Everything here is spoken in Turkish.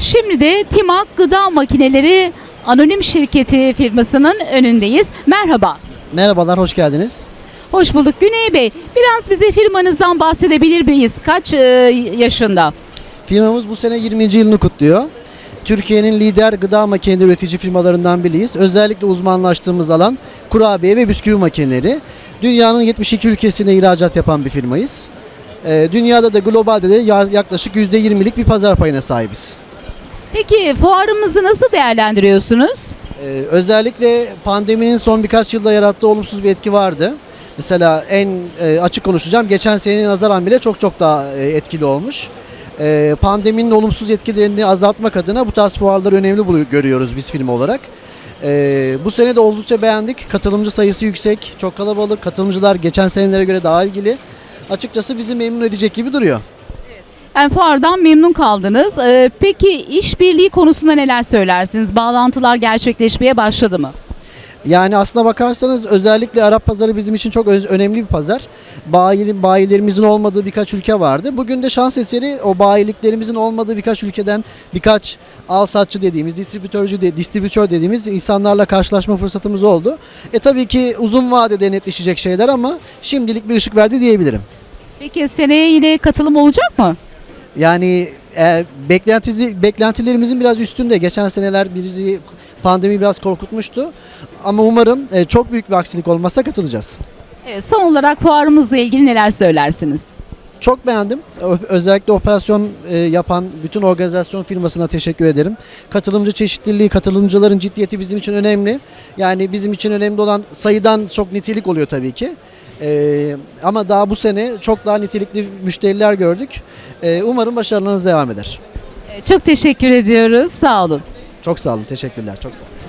Şimdi de Timak Gıda Makineleri Anonim Şirketi firmasının önündeyiz. Merhaba. Merhabalar, hoş geldiniz. Hoş bulduk Güney Bey. Biraz bize firmanızdan bahsedebilir miyiz? Kaç e, yaşında? Firmamız bu sene 20. yılını kutluyor. Türkiye'nin lider gıda makineleri üretici firmalarından biriyiz. Özellikle uzmanlaştığımız alan kurabiye ve bisküvi makineleri. Dünyanın 72 ülkesine ihracat yapan bir firmayız. Ee, dünyada da globalde de ya- yaklaşık %20'lik bir pazar payına sahibiz. Peki fuarımızı nasıl değerlendiriyorsunuz? Ee, özellikle pandeminin son birkaç yılda yarattığı olumsuz bir etki vardı. Mesela en e, açık konuşacağım. Geçen seneye nazaran bile çok çok daha e, etkili olmuş. E, pandeminin olumsuz etkilerini azaltmak adına bu tarz fuarları önemli görüyoruz biz firma olarak. E, bu sene de oldukça beğendik. Katılımcı sayısı yüksek, çok kalabalık. Katılımcılar geçen senelere göre daha ilgili. Açıkçası bizi memnun edecek gibi duruyor. Yani fuardan memnun kaldınız. E, peki işbirliği konusunda neler söylersiniz? Bağlantılar gerçekleşmeye başladı mı? Yani aslına bakarsanız özellikle Arap pazarı bizim için çok önemli bir pazar. Bayi, bayilerimizin olmadığı birkaç ülke vardı. Bugün de şans eseri o bayiliklerimizin olmadığı birkaç ülkeden birkaç al satçı dediğimiz, distribütörcü de, distribütör dediğimiz insanlarla karşılaşma fırsatımız oldu. E tabii ki uzun vadede netleşecek şeyler ama şimdilik bir ışık verdi diyebilirim. Peki seneye yine katılım olacak mı? Yani eğer beklentisi, beklentilerimizin biraz üstünde. Geçen seneler bizi pandemi biraz korkutmuştu. Ama umarım e, çok büyük bir aksilik olmazsa katılacağız. Evet, son olarak fuarımızla ilgili neler söylersiniz? Çok beğendim. Özellikle operasyon e, yapan bütün organizasyon firmasına teşekkür ederim. Katılımcı çeşitliliği, katılımcıların ciddiyeti bizim için önemli. Yani bizim için önemli olan sayıdan çok nitelik oluyor tabii ki. E, ama daha bu sene çok daha nitelikli müşteriler gördük. E, umarım başarılarınız devam eder. E, Çok teşekkür ediyoruz. Sağ olun. Çok sağ olun, teşekkürler. Çok sağ olun.